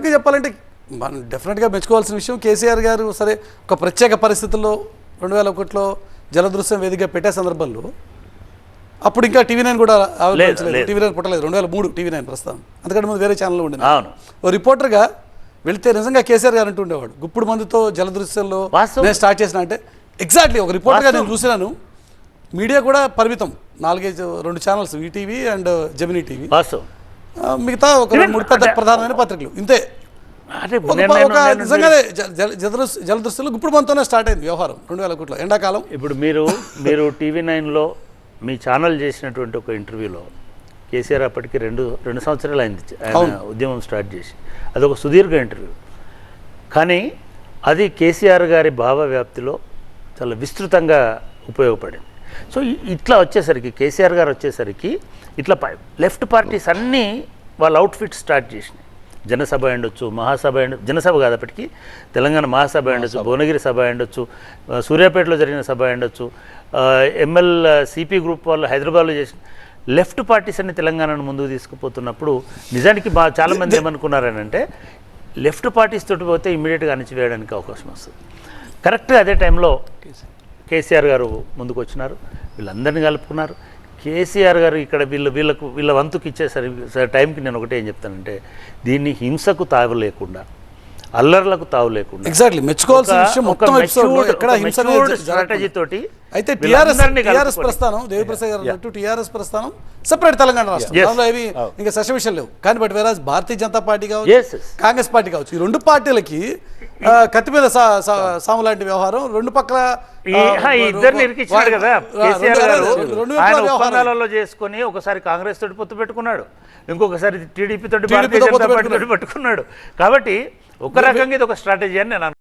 ఇంకా చెప్పాలంటే మనం డెఫినెట్గా మెచ్చుకోవాల్సిన విషయం కేసీఆర్ గారు సరే ఒక ప్రత్యేక పరిస్థితుల్లో రెండు వేల ఒకటిలో జలదృశ్యం వేదిక పెట్టే సందర్భంలో అప్పుడు ఇంకా టీవీ నైన్ కూడా. టీవీ నైన్ పుట్టలేదు. రెండు వేల మూడు టీవీ నైన్ ప్రస్తుతం. అందుకంటే ముందు వేరే ఛానల్లో ఉండింది అవును. ఓ రిపోర్టర్గా వెళ్తే నిజంగా కేసీఆర్ గారు అంటుండేవాడు గుప్పుడు మందుతో జలదృశ్యంలో. నేను స్టార్ట్ చేసిన అంటే ఎగ్జాక్ట్లీ ఒక రిపోర్టర్గా నేను చూసినాను మీడియా కూడా పరిమితం. నాలుగైదు రెండు channels ETV and Gemini TV వాస్తవం. మిగతా ఒక మూడు పెద్ద ప్రధానమైన పత్రికలు. ఇంతే. అంటే ఒక నేను- ఒక నేను- నిజంగానే జల- జల- జలదృశ్య జలదృశ్యంలో గుప్పుడు మనతోనే స్టార్ట్ అయింది వ్యవహారం రెండు వేల ఒకటిలో ఎండాకాలం. ఇప్పుడు మీరు మీరు టీవీ నైన్లో మీ ఛానల్ చేసినటువంటి ఒక ఇంటర్వ్యూలో కేసీఆర్ అప్పటికి రెండు రెండు సంవత్సరాలు అయింది ఆయన ఉద్యమం స్టార్ట్ చేసి. అది ఒక సుదీర్ఘ ఇంటర్వ్యూ. కానీ అది కేసీఆర్ గారి భావ వ్యాప్తిలో చాలా విస్తృతంగా ఉపయోగపడింది. సో ఇట్లా వచ్చేసరికి కేసీఆర్ గారు వచ్చేసరికి ఇట్లా లెఫ్ట్ పార్టీస్ అన్నీ వాళ్ళ అవుట్ఫిట్ స్టార్ట్ చేసినాయి. జనసభ ఉండొచ్చు మహాసభ ఉండ జనసభ కాదప్పటికి తెలంగాణ మహాసభ ఉండొచ్చు భువనగిరి సభ ఉండొచ్చు సూర్యాపేటలో జరిగిన సభ ఉండొచ్చు ఎంఎల్ సిపి గ్రూప్ వాళ్ళు హైదరాబాద్లో చేసిన లెఫ్ట్ పార్టీస్ అన్ని తెలంగాణను ముందుకు తీసుకుపోతున్నప్పుడు నిజానికి బా చాలామంది ఏమనుకున్నారని అంటే లెఫ్ట్ పార్టీస్ తోటి పోతే ఇమీడియట్గా అణచివేయడానికి అవకాశం వస్తుంది. కరెక్ట్గా అదే టైంలో కేసీఆర్ గారు ముందుకు వచ్చినారు వీళ్ళందరినీ కలుపుకున్నారు. కేసీఆర్ గారు ఇక్కడ వీళ్ళు వీళ్ళకు వీళ్ళ వంతుకు ఇచ్చేసరి సరే టైంకి నేను ఒకటే ఏం చెప్తానంటే దీన్ని హింసకు తావు లేకుండా అల్లర్లకు తావు లేకుండా. ఎగ్జాక్ట్లీ మెచ్చుకోవాల్సిన విషయం మొత్తం ఎపిసోడ్ ఎక్కడ హింస జరగకుండా. తోటి అయితే టిఆర్ఎస్ టిఆర్ఎస్. ప్రస్థానం దేవిప్రసాద్ గారు అన్నట్టు టిఆర్ఎస్ ప్రస్థానం సెపరేట్ తెలంగాణ రాష్ట్రం. దానిలో ఏవి ఇంకా సశ విషయం లేవు. కానీ బట్ వేరే భారతీయ జనతా పార్టీ కావచ్చు. కాంగ్రెస్ పార్టీ కావచ్చు ఈ రెండు పార్టీలకి కత్తి మీద సాము లాంటి వ్యవహారం రెండు పక్కల ఇద్దరిని ఇరికిచ్చాడు కదా ఒప్పందాలలో చేసుకొని ఒకసారి కాంగ్రెస్ తోటి పొత్తు పెట్టుకున్నాడు. ఇంకొకసారి టీడీపీ తోటి భారతీయ జనతా పార్టీ తోటి పెట్టుకున్నాడు. కాబట్టి ఒక రకంగా ఇది ఒక స్ట్రాటజీ అని నేను